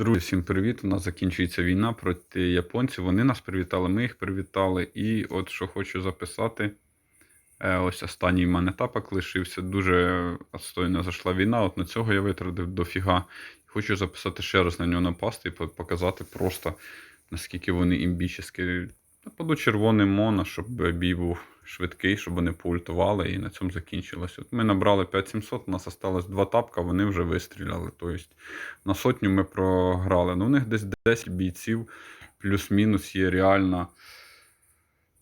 Друзі, всім привіт! У нас закінчується війна проти японців. Вони нас привітали, ми їх привітали. І от що хочу записати. е, Ось останній в мене тапок лишився. Дуже отстойно зайшла війна. От на цього я витратив дофіга. Хочу записати ще раз на нього напасти і показати просто наскільки вони імбічні. Нападу червоним моно, щоб бій був швидкий, щоб вони поультували і на цьому закінчилось. От ми набрали 5700, у нас осталось два тапка, вони вже вистріляли. Тобто на сотню ми програли. Ну, у них десь 10 бійців, плюс-мінус є реально,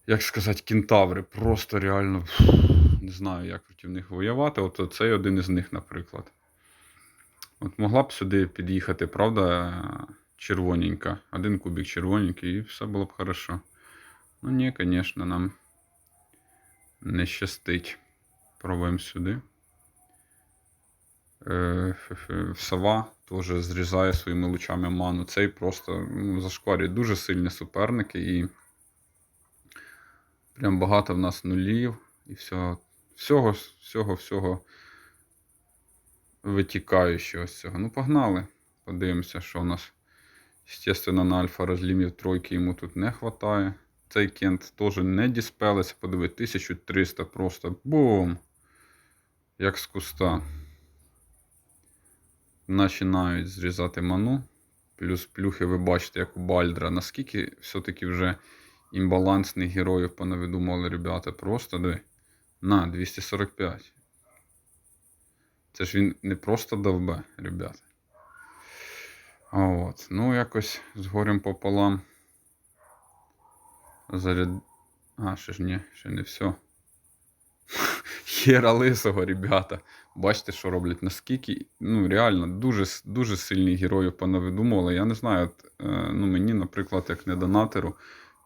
як сказати, кентаври. Просто реально не знаю, як проти них воювати. От цей один із них, наприклад. От могла б сюди під'їхати, правда, червоненька. Один кубик червоненький, і все було б хорошо. Ну ні, звісно, нам не щастить. Пробуємо сюди. Е, Сова теж зрізає своїми лучами ману. Цей просто ну, зашкварює дуже сильні суперники і прям багато в нас нулів і всього, всього, всього, всього витікаючого з цього. Ну, погнали. Подивимося, що у нас. Естественно, на альфа розлімів тройки йому тут не вистачає. Цей кент теж не діспелиться. Подиви, 1300 просто бум! Як з куста. Починають зрізати ману. Плюс плюхи, ви бачите, як у Бальдра. Наскільки все-таки вже імбалансних героїв понавидумали, ребята. Просто диви. На, 245. Це ж він не просто довбе, ребята. От. Ну, якось з горем пополам. Заряд... А, ще ж ні, ще не все. Хера лисого, ребята. Бачите, що роблять. Наскільки, ну, реально, дуже, дуже сильні героїв понавидумували. Я не знаю, от, е, ну, мені, наприклад, як не донатеру,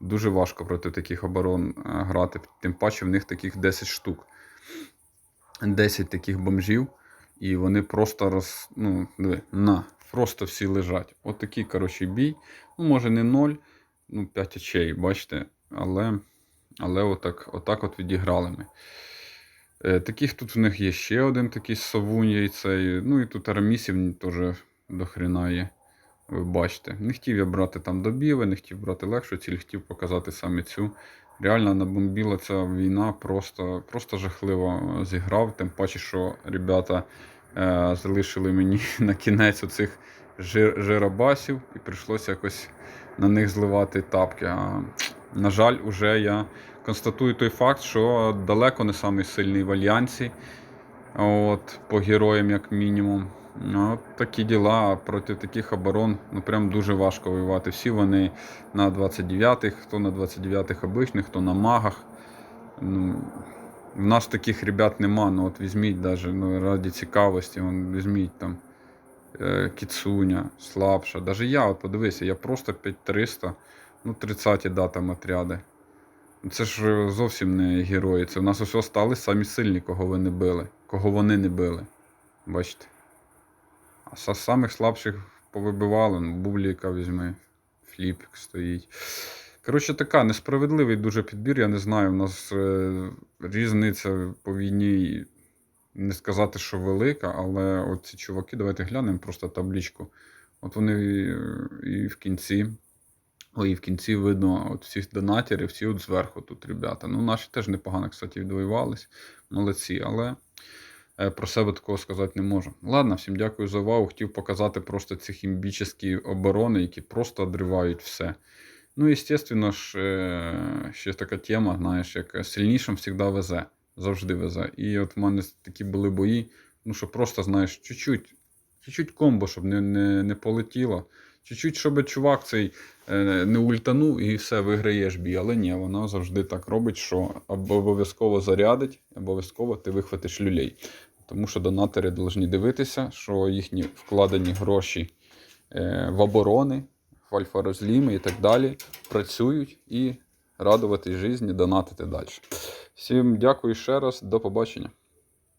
дуже важко проти таких оборон е, грати. Тим паче в них таких 10 штук. 10 таких бомжів, і вони просто роз. Ну, диви, на, просто всі лежать. От такий, коротше, бій. Ну, може, не 0, ну, 5 очей, бачите, але, але отак, отак от відіграли ми. Е, Таких тут в них є ще один такий совунь яйцей. Ну і тут арамісів теж дохрена є. Ви бачите. Не хотів я брати там добіви, не хотів брати легшу ціль, хотів показати саме цю. Реально набомбіла ця війна, просто, просто жахливо зіграв. Тим паче, що ребята е, залишили мені на кінець оцих жир, жиробасів, і прийшлося якось на них зливати тапки. А, на жаль, уже я констатую той факт, що далеко не самий сильний в альянсі. От, по героям, як мінімум. Ну, такі діла проти таких оборон ну прям дуже важко воювати. Всі вони на 29-х, хто на 29-х обичних, хто на магах. Ну, в нас таких ребят нема. Ну от візьміть даже, ну, раді цікавості, вон, візьміть там Кіцуня, слабша. Даже я, от подивися, я просто 5300, ну 30-ті да, там отряди. Це ж е, зовсім не герої. Це в нас ось стали самі сильні, кого ви не били, кого вони не били. Бачите? А з самих слабших повибивали, ну, бубліка візьми, фліпік стоїть. Коротше, така несправедливий дуже підбір. Я не знаю, у нас е, різниця по війні, не сказати, що велика, але от ці чуваки, давайте глянемо просто табличку. От вони е, і в кінці. І в кінці видно от всіх донатерів, всі от зверху тут, ребята. Ну, наші теж непогано, кстати, відвоювались. Молодці, але е, про себе такого сказати не можу. Ладно, всім дякую за увагу. Хотів показати просто ці хімбічні оборони, які просто одривають все. Ну, і, звісно ж, е, ще така тема, знаєш, як сильнішим завжди везе. Завжди везе. І от в мене такі були бої, ну, що просто, знаєш, чуть-чуть, чуть-чуть комбо, щоб не, не, не полетіло. Чуть-чуть, щоб чувак цей е, не ультанув і все, виграєш бій. Але ні, вона завжди так робить, що обов'язково зарядить, обов'язково ти вихватиш люлей. Тому що донатори повинні дивитися, що їхні вкладені гроші е, в оборони, в альфа-розліми і так далі працюють і радуватись житті, донатити далі. Всім дякую ще раз, до побачення.